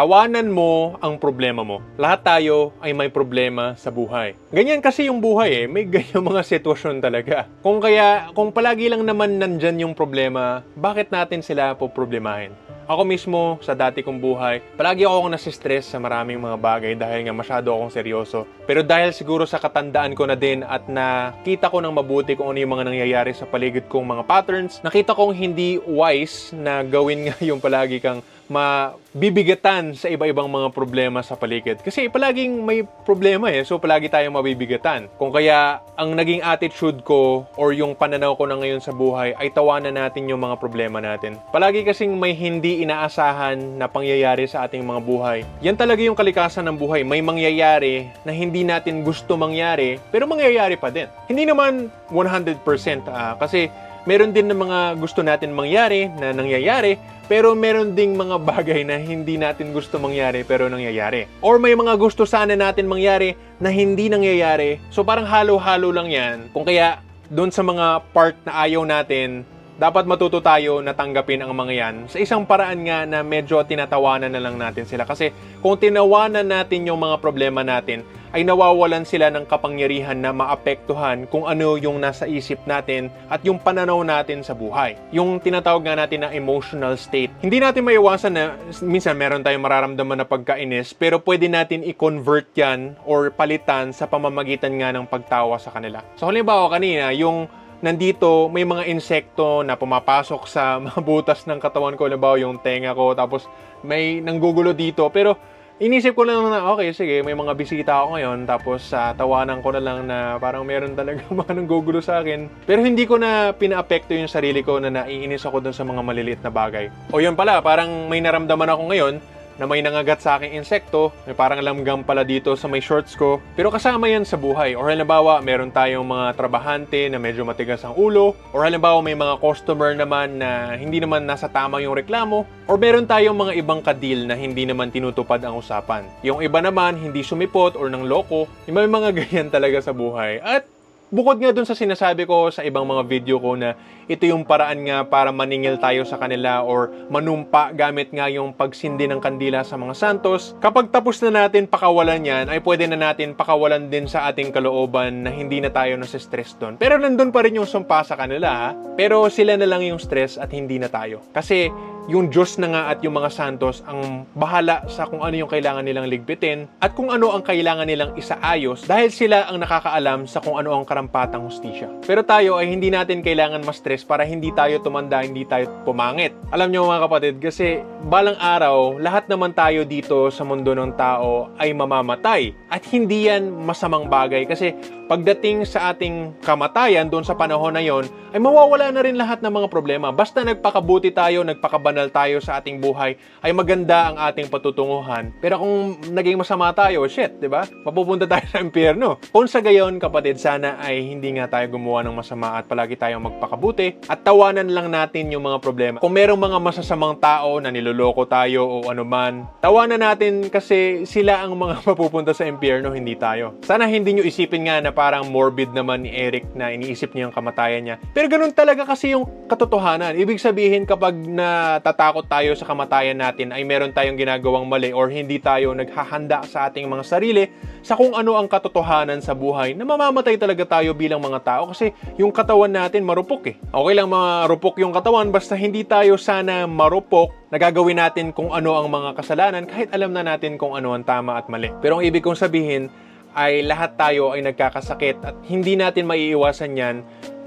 tawanan mo ang problema mo. Lahat tayo ay may problema sa buhay. Ganyan kasi yung buhay eh, may ganyang mga sitwasyon talaga. Kung kaya, kung palagi lang naman nandyan yung problema, bakit natin sila po problemahin? Ako mismo, sa dati kong buhay, palagi ako nasistress sa maraming mga bagay dahil nga masyado akong seryoso. Pero dahil siguro sa katandaan ko na din at nakita ko ng mabuti kung ano yung mga nangyayari sa paligid kong mga patterns, nakita kong hindi wise na gawin nga yung palagi kang mabibigatan sa iba-ibang mga problema sa paligid. Kasi palaging may problema eh, so palagi tayong mabibigatan. Kung kaya ang naging attitude ko or yung pananaw ko na ngayon sa buhay ay tawanan natin yung mga problema natin. Palagi kasing may hindi inaasahan na pangyayari sa ating mga buhay. Yan talaga yung kalikasan ng buhay. May mangyayari na hindi natin gusto mangyari, pero mangyayari pa din. Hindi naman 100% ah, kasi meron din ng mga gusto natin mangyari na nangyayari, pero meron ding mga bagay na hindi natin gusto mangyari pero nangyayari. Or may mga gusto sana natin mangyari na hindi nangyayari. So parang halo-halo lang yan. Kung kaya doon sa mga part na ayaw natin, dapat matuto tayo na tanggapin ang mga yan sa isang paraan nga na medyo tinatawanan na lang natin sila. Kasi kung tinawanan natin yung mga problema natin, ay nawawalan sila ng kapangyarihan na maapektuhan kung ano yung nasa isip natin at yung pananaw natin sa buhay. Yung tinatawag nga natin na emotional state. Hindi natin maiwasan na minsan meron tayong mararamdaman na pagkainis pero pwede natin i-convert yan or palitan sa pamamagitan nga ng pagtawa sa kanila. So halimbawa kanina, yung nandito may mga insekto na pumapasok sa mga butas ng katawan ko, halimbawa yung tenga ko, tapos may nanggugulo dito, pero inisip ko lang na, okay, sige, may mga bisita ako ngayon, tapos sa tawanan ko na lang na parang meron talaga mga nanggugulo sa akin. Pero hindi ko na pinaapekto yung sarili ko na naiinis ako dun sa mga maliliit na bagay. O yun pala, parang may naramdaman ako ngayon, na may nangagat sa aking insekto, may parang langgam pala dito sa may shorts ko. Pero kasama yan sa buhay. Or halimbawa, meron tayong mga trabahante na medyo matigas ang ulo. Or halimbawa, may mga customer naman na hindi naman nasa tama yung reklamo. Or meron tayong mga ibang kadil na hindi naman tinutupad ang usapan. Yung iba naman, hindi sumipot or nang loko. May mga ganyan talaga sa buhay. At Bukod nga dun sa sinasabi ko sa ibang mga video ko na ito yung paraan nga para maningil tayo sa kanila or manumpa gamit nga yung pagsindi ng kandila sa mga santos. Kapag tapos na natin pakawalan yan, ay pwede na natin pakawalan din sa ating kalooban na hindi na tayo nasa-stress doon. Pero nandun pa rin yung sumpa sa kanila ha. Pero sila na lang yung stress at hindi na tayo. Kasi yung Diyos na nga at yung mga santos ang bahala sa kung ano yung kailangan nilang ligpitin at kung ano ang kailangan nilang isaayos dahil sila ang nakakaalam sa kung ano ang karampatang hustisya. Pero tayo ay hindi natin kailangan ma-stress para hindi tayo tumanda, hindi tayo pumangit. Alam nyo mga kapatid, kasi balang araw, lahat naman tayo dito sa mundo ng tao ay mamamatay. At hindi yan masamang bagay kasi pagdating sa ating kamatayan doon sa panahon na yon, ay mawawala na rin lahat ng mga problema. Basta nagpakabuti tayo, nagpakabanal tayo sa ating buhay, ay maganda ang ating patutunguhan. Pero kung naging masama tayo, shit, di ba? Mapupunta tayo sa impyerno. Kung sa gayon, kapatid, sana ay hindi nga tayo gumawa ng masama at palagi tayong magpakabuti at tawanan lang natin yung mga problema. Kung merong mga masasamang tao na niloloko tayo o anuman, tawanan natin kasi sila ang mga mapupunta sa impyerno, hindi tayo. Sana hindi nyo isipin nga na parang morbid naman ni Eric na iniisip niya ang kamatayan niya. Pero ganun talaga kasi yung katotohanan. Ibig sabihin kapag natatakot tayo sa kamatayan natin ay meron tayong ginagawang mali or hindi tayo naghahanda sa ating mga sarili sa kung ano ang katotohanan sa buhay na mamamatay talaga tayo bilang mga tao kasi yung katawan natin marupok eh. Okay lang marupok yung katawan basta hindi tayo sana marupok na gagawin natin kung ano ang mga kasalanan kahit alam na natin kung ano ang tama at mali. Pero ang ibig kong sabihin ay lahat tayo ay nagkakasakit at hindi natin maiiwasan yan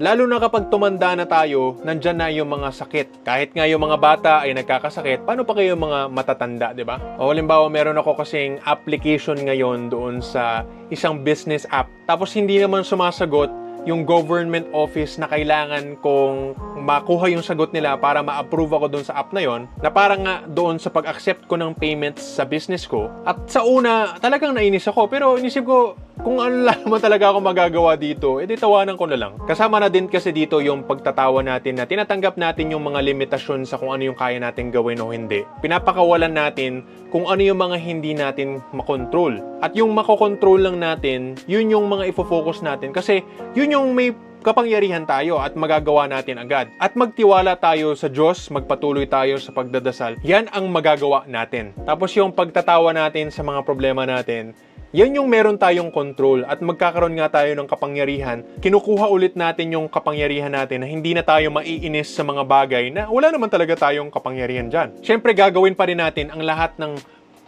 Lalo na kapag tumanda na tayo, nandyan na yung mga sakit. Kahit nga yung mga bata ay nagkakasakit, paano pa kayo mga matatanda, di ba? O halimbawa, meron ako kasing application ngayon doon sa isang business app. Tapos hindi naman sumasagot yung government office na kailangan kong makuha yung sagot nila para ma-approve ako doon sa app na yon na parang nga doon sa pag-accept ko ng payments sa business ko. At sa una, talagang nainis ako. Pero inisip ko, kung ano lang talaga ako magagawa dito, edi tawanan ko na lang. Kasama na din kasi dito yung pagtatawa natin na tinatanggap natin yung mga limitasyon sa kung ano yung kaya natin gawin o hindi. Pinapakawalan natin kung ano yung mga hindi natin makontrol. At yung makokontrol lang natin, yun yung mga ifo-focus natin. Kasi yun yung may kapangyarihan tayo at magagawa natin agad. At magtiwala tayo sa Diyos, magpatuloy tayo sa pagdadasal. Yan ang magagawa natin. Tapos yung pagtatawa natin sa mga problema natin, yan yung meron tayong control at magkakaroon nga tayo ng kapangyarihan. Kinukuha ulit natin yung kapangyarihan natin na hindi na tayo maiinis sa mga bagay na wala naman talaga tayong kapangyarihan dyan. Siyempre, gagawin pa rin natin ang lahat ng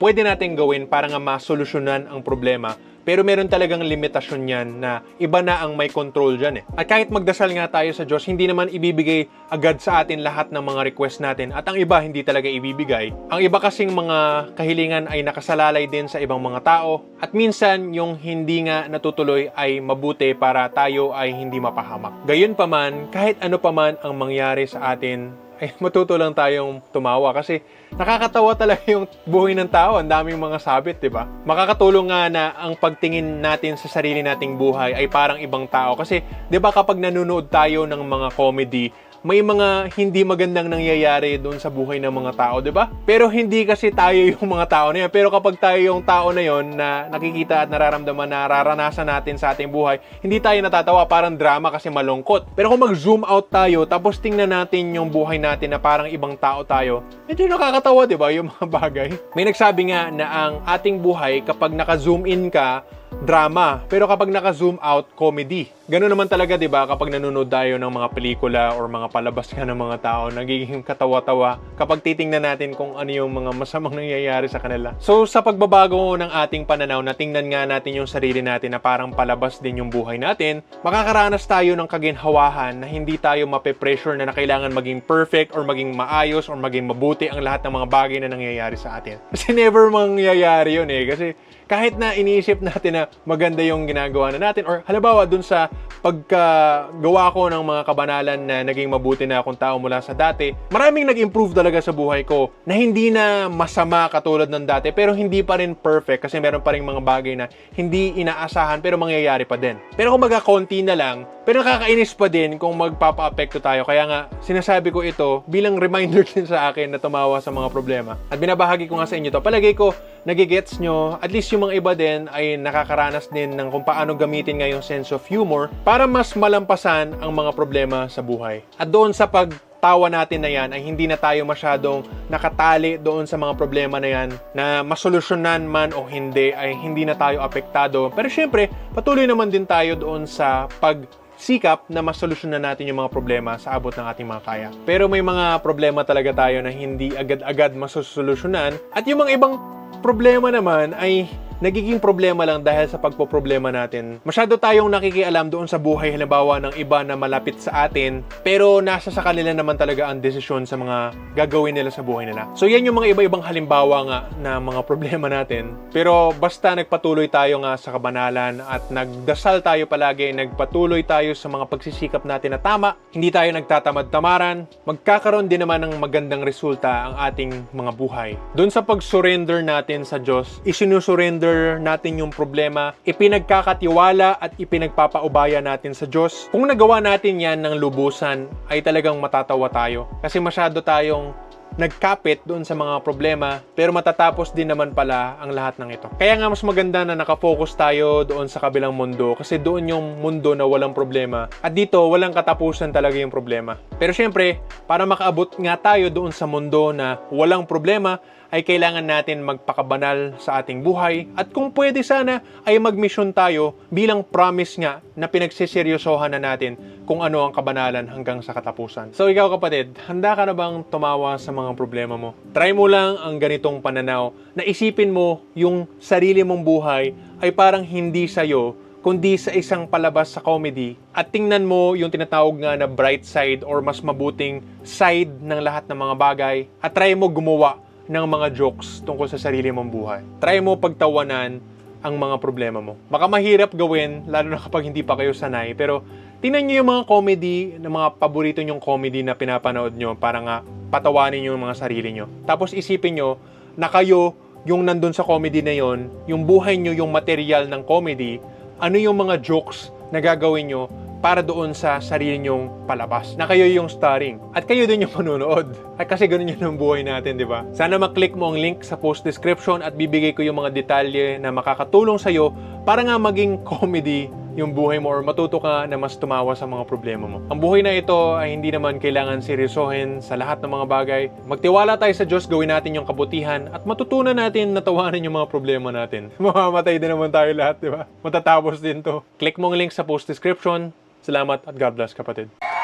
pwede natin gawin para nga masolusyonan ang problema. Pero meron talagang limitasyon yan na iba na ang may control dyan eh. At kahit magdasal nga tayo sa Diyos, hindi naman ibibigay agad sa atin lahat ng mga request natin. At ang iba, hindi talaga ibibigay. Ang iba kasing mga kahilingan ay nakasalalay din sa ibang mga tao. At minsan, yung hindi nga natutuloy ay mabuti para tayo ay hindi mapahamak. Gayon pa man, kahit ano pa man ang mangyari sa atin, ay matuto lang tayong tumawa kasi nakakatawa talaga yung buhay ng tao. Ang daming mga sabit, di ba? Makakatulong nga na ang pagtingin natin sa sarili nating buhay ay parang ibang tao. Kasi, di ba kapag nanonood tayo ng mga comedy, may mga hindi magandang nangyayari doon sa buhay ng mga tao, 'di ba? Pero hindi kasi tayo yung mga tao na 'yan. Pero kapag tayo yung tao na 'yon na nakikita at nararamdaman na nararanasan natin sa ating buhay, hindi tayo natatawa, parang drama kasi malungkot. Pero kung mag-zoom out tayo tapos tingnan natin yung buhay natin na parang ibang tao tayo, medyo nakakatawa, 'di ba, yung mga bagay. May nagsabi nga na ang ating buhay kapag naka-zoom in ka, drama. Pero kapag naka-zoom out, comedy. Ganun naman talaga, di ba? Kapag nanonood tayo ng mga pelikula or mga palabas ka ng mga tao, nagiging katawa-tawa kapag titingnan natin kung ano yung mga masamang nangyayari sa kanila. So, sa pagbabago ng ating pananaw, na tingnan nga natin yung sarili natin na parang palabas din yung buhay natin, makakaranas tayo ng kaginhawahan na hindi tayo mape-pressure na na kailangan maging perfect or maging maayos or maging mabuti ang lahat ng mga bagay na nangyayari sa atin. Kasi never mangyayari yun eh. Kasi kahit na iniisip natin na maganda yung ginagawa na natin or halimbawa dun sa pagkagawa ko ng mga kabanalan na naging mabuti na akong tao mula sa dati, maraming nag-improve talaga sa buhay ko na hindi na masama katulad ng dati pero hindi pa rin perfect kasi meron pa rin mga bagay na hindi inaasahan pero mangyayari pa din. Pero kung maga konti na lang, pero nakakainis pa din kung magpapa-apekto tayo. Kaya nga, sinasabi ko ito bilang reminder din sa akin na tumawa sa mga problema. At binabahagi ko nga sa inyo to. Palagay ko, nagigets nyo, at least yung mga iba din ay nakakaranas din ng kung paano gamitin nga yung sense of humor para mas malampasan ang mga problema sa buhay. At doon sa pag tawa natin na yan ay hindi na tayo masyadong nakatali doon sa mga problema na yan na masolusyonan man o hindi ay hindi na tayo apektado. Pero syempre, patuloy naman din tayo doon sa pag na masolusyonan natin yung mga problema sa abot ng ating mga kaya. Pero may mga problema talaga tayo na hindi agad-agad masosolusyonan at yung mga ibang problema naman ay nagiging problema lang dahil sa pagpoproblema natin. Masyado tayong nakikialam doon sa buhay halimbawa ng iba na malapit sa atin, pero nasa sa kanila naman talaga ang desisyon sa mga gagawin nila sa buhay nila. So yan yung mga iba-ibang halimbawa nga na mga problema natin. Pero basta nagpatuloy tayo nga sa kabanalan at nagdasal tayo palagi, nagpatuloy tayo sa mga pagsisikap natin na tama, hindi tayo nagtatamad-tamaran, magkakaroon din naman ng magandang resulta ang ating mga buhay. Doon sa pag-surrender natin sa Diyos, isinusurrender natin yung problema, ipinagkakatiwala at ipinagpapaubaya natin sa Diyos. Kung nagawa natin yan ng lubusan, ay talagang matatawa tayo. Kasi masyado tayong nagkapit doon sa mga problema, pero matatapos din naman pala ang lahat ng ito. Kaya nga mas maganda na nakafocus tayo doon sa kabilang mundo kasi doon yung mundo na walang problema at dito walang katapusan talaga yung problema. Pero syempre, para makaabot nga tayo doon sa mundo na walang problema, ay kailangan natin magpakabanal sa ating buhay at kung pwede sana ay magmisyon tayo bilang promise nga na pinagsiseryosohan na natin kung ano ang kabanalan hanggang sa katapusan. So ikaw kapatid, handa ka na bang tumawa sa mga problema mo? Try mo lang ang ganitong pananaw na isipin mo yung sarili mong buhay ay parang hindi sa'yo kundi sa isang palabas sa comedy at tingnan mo yung tinatawag nga na bright side or mas mabuting side ng lahat ng mga bagay at try mo gumawa ng mga jokes tungkol sa sarili mong buhay. Try mo pagtawanan ang mga problema mo. Baka mahirap gawin, lalo na kapag hindi pa kayo sanay, pero tingnan nyo yung mga comedy, ng mga paborito nyong comedy na pinapanood nyo para nga patawanin nyo yung mga sarili nyo. Tapos isipin nyo na kayo yung nandun sa comedy na yon, yung buhay nyo yung material ng comedy, ano yung mga jokes na gagawin nyo para doon sa sarili nyong palabas. Na kayo yung starring. At kayo din yung manunood. At kasi ganun yun ang buhay natin, di ba? Sana maklik mo ang link sa post description at bibigay ko yung mga detalye na makakatulong sa'yo para nga maging comedy yung buhay mo or matuto ka na mas tumawa sa mga problema mo. Ang buhay na ito ay hindi naman kailangan seryosohin sa lahat ng mga bagay. Magtiwala tayo sa Diyos, gawin natin yung kabutihan at matutunan natin na tawanan yung mga problema natin. Mamamatay din naman tayo lahat, di ba? Matatapos din to. Click mo ang link sa post description. Salamat at God bless kapatid.